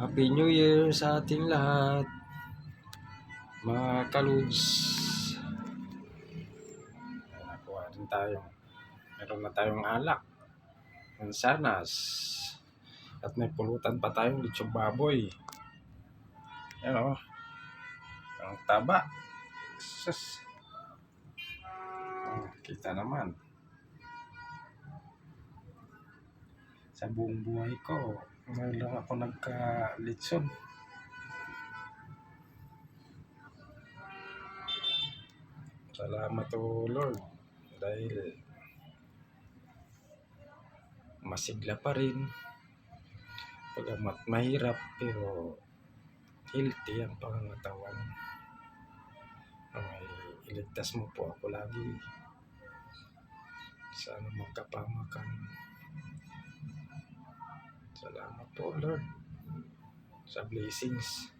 Happy New Year sa ating lahat. Mga kaluds. Ayan, Nakuha rin tayo. Meron na tayong alak. Mansanas. At may pulutan pa tayong litsong baboy. Yan o. Ang taba. Sus. Oh, kita naman. Sa buong buhay ko, ngayon lang ako nagka-litson. Salamat o Lord. Dahil masigla pa rin. Pagamat mahirap pero healthy ang pangangatawan. Ay, iligtas mo po ako lagi. Sana magkapamakan. Salamat po Lord sa blessings.